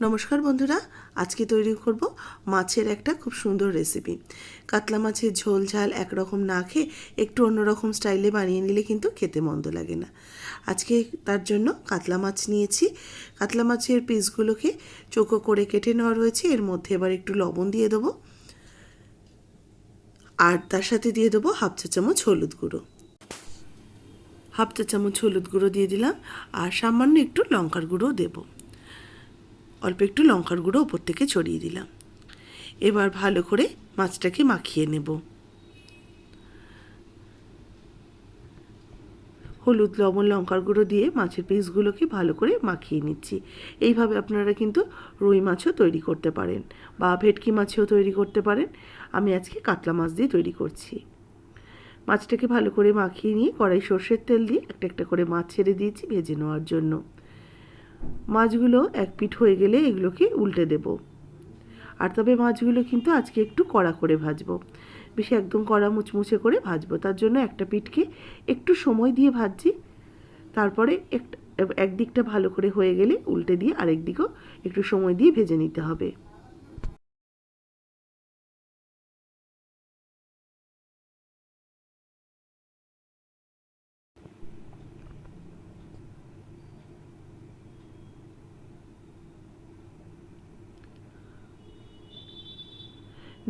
নমস্কার বন্ধুরা, আজকে তৈরি করব মাছের একটা খুব সুন্দর রেসিপি কাতলা মাছের ঝোল ঝাল একরকম না খেয়ে একটু অন্যরকম স্টাইলে বানিয়ে নিলে কিন্তু খেতে মন্দ লাগে না। আজকে তার জন্য কাতলা মাছ নিয়েছি। কাতলা মাছের পিসগুলোকে চোখো করে কেটে নেওয়া রয়েছে। এর মধ্যে এবার একটু লবণ দিয়ে দেবো। আর তার সাথে দিয়ে দেবো হাফ চা চামচ হলুদ গুঁড়ো। হাফ চা চামচ হলুদ গুঁড়ো দিয়ে দিলাম। আর সামান্য একটু লঙ্কার গুঁড়ো দেবো। অল্প একটু লঙ্কার গুঁড়ো ওপর থেকে ছড়িয়ে দিলাম। এবার ভালো করে মাছটাকে মাখিয়ে নেব। হলুদ, লবণ, লঙ্কার গুঁড়ো দিয়ে মাছের পিসগুলোকে ভালো করে মাখিয়ে নিচ্ছি। এইভাবে আপনারা কিন্তু রুই মাছও তৈরি করতে পারেন বা ভেটকি মাছও তৈরি করতে পারেন। আমি আজকে কাতলা মাছ দিয়ে তৈরি করছি। মাছটাকে ভালো করে মাখিয়ে নিয়ে কড়াই সর্ষের তেল দিয়ে একটা একটা করে মাছ ছেড়ে দিয়েছি ভেজে নেওয়ার জন্য। মাছগুলো এক পিঠ হয়ে গেলে এগুলোকে উল্টে দেব। আর তবে মাছগুলো কিন্তু আজকে একটু কড়া করে ভাজবো। বেশি একদম কড়া মুচমুচে করে ভাজবো। তার জন্য একটা পিঠকে একটু সময় দিয়ে ভাজছি। তারপরে একটা একদিকটা ভালো করে হয়ে গেলে উল্টে দিয়ে আরেক দিকও একটু সময় দিয়ে ভেজে নিতে হবে।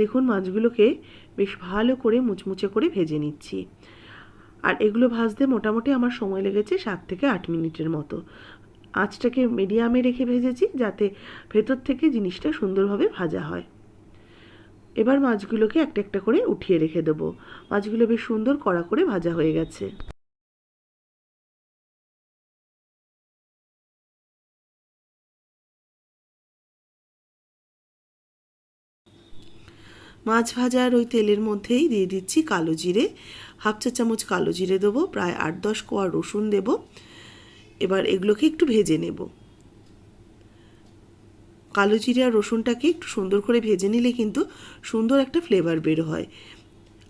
দেখুন মাছগুলোকে বেশ ভালো করে মুচমুচে করে ভেজে নিচ্ছি। আর এগুলো ভাজতে মোটামুটি আমার সময় লেগেছে সাত থেকে আট মিনিটের মতো। আঁচটাকে মিডিয়ামে রেখে ভেজেছি যাতে ভেতর থেকে জিনিসটা সুন্দরভাবে ভাজা হয়। এবার মাছগুলোকে একটা একটা করে উঠিয়ে রেখে দেবো। মাছগুলো বেশ সুন্দর কড়া করে ভাজা হয়ে গেছে। মাছ ভাজার ওই তেলের মধ্যেই দিয়ে দিচ্ছি কালো জিরে। হাফ চা চামচ কালো জিরে দেবো, প্রায় আট দশ কোয়া রসুন দেব। এবার এগুলোকে একটু ভেজে নেব। কালো জিরে আর রসুনটাকে একটু সুন্দর করে ভেজে নিলে কিন্তু সুন্দর একটা ফ্লেভার বের হয়।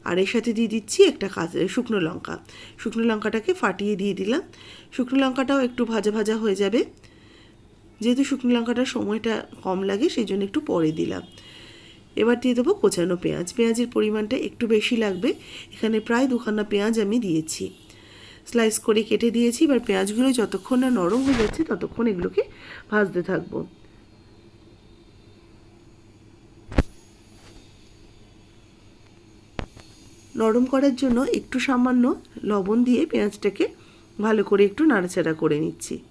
আর এর সাথে দিয়ে দিচ্ছি একটা শুকনো লঙ্কা। শুকনো লঙ্কাটাকে ফাটিয়ে দিয়ে দিলাম। শুকনো লঙ্কাটাও একটু ভাজা ভাজা হয়ে যাবে। যেহেতু শুকনো লঙ্কাটার সময়টা কম লাগে, সেই জন্য একটু পরে দিলাম। এবার দিয়ে দেবো কোচানো পেঁয়াজ। পেঁয়াজের পরিমাণটা একটু বেশি লাগবে। এখানে প্রায় দুখানা পেঁয়াজ আমি দিয়েছি। স্লাইস করে কেটে দিয়েছি। এবার পেঁয়াজগুলো যতক্ষণ না নরম হয়ে যাচ্ছে, ততক্ষণ এগুলোকে ভাজতে থাকব। নরম করার জন্য একটু সামান্য লবণ দিয়ে পেঁয়াজটাকে ভালো করে একটু নাড়াচাড়া করে নিচ্ছি।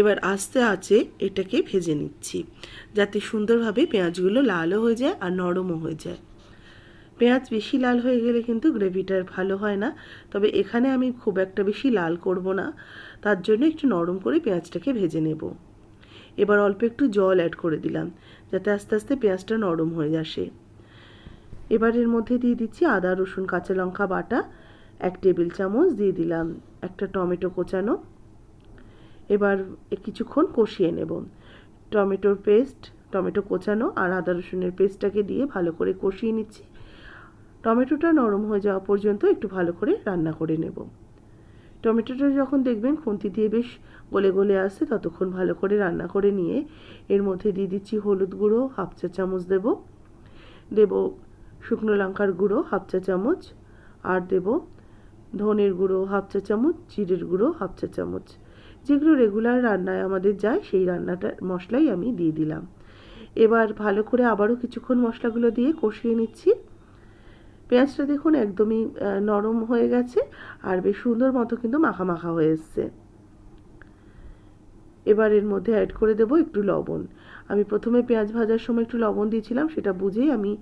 এবার আস্তে আছে এটাকে ভেজে নিচ্ছি, যাতে সুন্দরভাবে পেঁয়াজগুলো লালও হয়ে যায় আর নরমও হয়ে যায়। পেঁয়াজ বেশি লাল হয়ে গেলে কিন্তু গ্রেভিটার ভালো হয় না, তবে এখানে আমি খুব একটা বেশি লাল করব না, তার জন্য একটু নরম করে পেঁয়াজটাকে ভেজে নেব। এবার অল্প একটু জল অ্যাড করে দিলাম, যাতে আস্তে আস্তে পেঁয়াজটা নরম হয়ে আসে। এবার এর মধ্যে দিয়ে দিচ্ছি আদা, রসুন, কাঁচা লঙ্কা বাটা, এক টেবিল চামচ দিয়ে দিলাম, একটা টমেটো কোচানো এবার কিছুক্ষণ কষিয়ে নেব। টমেটোর পেস্ট, টমেটো কোচানো আর আদা রসুনের পেস্টটাকে দিয়ে ভালো করে কষিয়ে নিচ্ছি। টমেটোটা নরম হয়ে যাওয়া পর্যন্ত একটু ভালো করে রান্না করে নেব। টমেটোটা যখন দেখবেন খুন্তি দিয়ে বেশ গলে গলে আসছে, ততক্ষণ ভালো করে রান্না করে নিয়ে এর মধ্যে দিয়ে দিচ্ছি হলুদ গুঁড়ো, হাফ চা চামচ দেব। দেব শুকনো লঙ্কার গুঁড়ো, হাফ চা চামচ। আর দেব ধনের গুঁড়ো, হাফ চা চামচ, জিরের গুঁড়ো, হাফ চা চামচ। যেগুলো রেগুলার রান্নায় আমাদের যায়, সেই রান্নাটা মশলাই আমি দিয়ে দিলাম। এবার ভালো করে আবারও কিছুক্ষণ মশলাগুলো দিয়ে কষিয়ে নিচ্ছি। পেঁয়াজটা দেখুন একদমই নরম হয়ে গেছে আর বেশ সুন্দর মতো কিন্তু মাখা মাখা হয়ে এসছে। এবার এর মধ্যে অ্যাড করে দেব একটু লবণ। আমি প্রথমে পেঁয়াজ ভাজার সময় একটু লবণ দিয়েছিলাম, সেটা বুঝেই আমি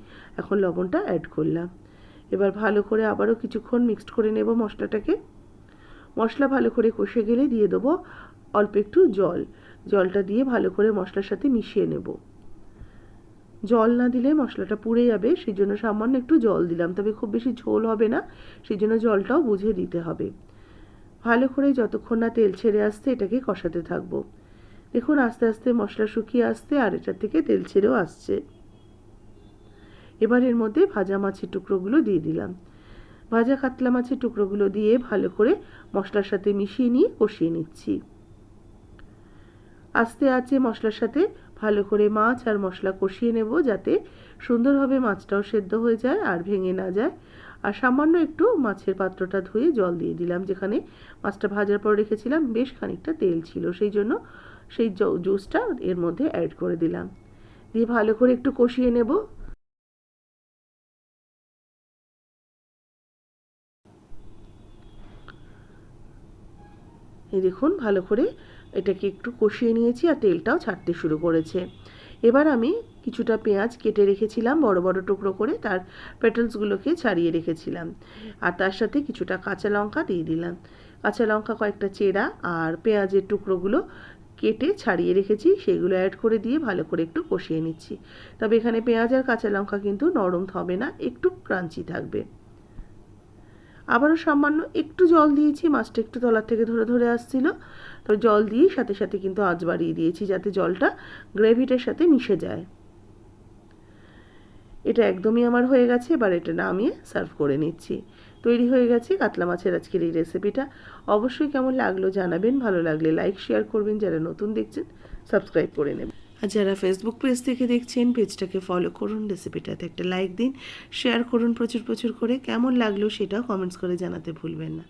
এখন লবণটা অ্যাড করলাম। এবার ভালো করে আবারও কিছুক্ষণ মিক্সড করে নেব মশলাটাকে। মশলা ভালো করে কষে গেলে দিয়ে দেবো অল্প একটু জল। জলটা দিয়ে ভালো করে মশলার সাথে মিশিয়ে নেব। জল না দিলে মশলাটা পুড়ে যাবে সেই জন্য সামান্য একটু জল দিলাম। তবে খুব বেশি ঝোল হবে না সেই জন্য জলটাও বুঝে দিতে হবে। ভালো করে যতক্ষণ না তেল ছেড়ে আসতে এটাকে কষাতে থাকব। দেখুন, আস্তে আস্তে মশলা শুকিয়ে আসতে আর এটার থেকে তেল ছেড়েও আসছে। এবার এর মধ্যে ভাজা মাছের টুকরোগুলো দিয়ে দিলাম। ভাজা কাতলা মাছের টুকরোগুলো দিয়ে ভালো করে মশলার সাথে মিশিয়ে নিয়ে কষিয়ে নিচ্ছি। আস্তে আঁচে মশলার সাথে ভালো করে মাছ আর মশলা কষিয়ে নেব যাতে সুন্দরভাবে মাছটাও সেদ্ধ হয়ে যায় আর ভেঙে না যায়। আর সামান্য একটু মাছের পাত্রটা ধুয়ে জল দিয়ে দিলাম, যেখানে মাছটা ভাজার পর রেখেছিলাম, বেশ খানিকটা তেল ছিল। সেই জন্য সেই জুসটা এর মধ্যে অ্যাড করে দিলাম। দিয়ে ভালো করে একটু কষিয়ে নেব। এই দেখুন, ভালো করে এটাকে একটু কষিয়ে নিয়েছি আর তেলটাও ছাড়তে শুরু করেছে। এবার আমি কিছুটা পেঁয়াজ কেটে রেখেছিলাম, বড় বড় টুকরো করে তার পেটেলসগুলোকে ছাড়িয়ে রেখেছিলাম। আর তার সাথে কিছুটা কাঁচা লঙ্কা দিয়ে দিলাম। কাঁচা লঙ্কা কয়েকটা চেরা আর পেঁয়াজের টুকরোগুলো কেটে ছাড়িয়ে রেখেছি, সেগুলো অ্যাড করে দিয়ে ভালো করে একটু কষিয়ে নিচ্ছি। তবে এখানে পেঁয়াজ আর কাঁচা লঙ্কা কিন্তু নরম হবে না, একটু ক্রাঞ্চি থাকবে। আবারও সামান্য একটু জল দিয়েছি, মাছটা একটু তলার থেকে ধরে ধরে আসছিল। তো জল দিয়ে সাথে সাথে কিন্তু আঁচ বাড়িয়ে দিয়েছি যাতে জলটা গ্রেভিটার সাথে মিশে যায়। এটা একদমই আমার হয়ে গেছে, এবার এটা নামিয়ে সার্ভ করে নিচ্ছি। তৈরি হয়ে গেছে কাতলা মাছের আজকের এই রেসিপিটা। অবশ্যই কেমন লাগল জানাবেন, ভালো লাগলে লাইক, শেয়ার করবেন, যারা নতুন দেখছেন, সাবস্ক্রাইব করে নেবেন। আর যারা ফেসবুক পেজ থেকে দেখছেন পেজটাকে ফলো করুন রেসিপিটাতে একটা লাইক দিন শেয়ার করুন প্রচুর প্রচুর করে। কেমন লাগল সেটাও কমেন্টস করে জানাতে ভুলবেন না।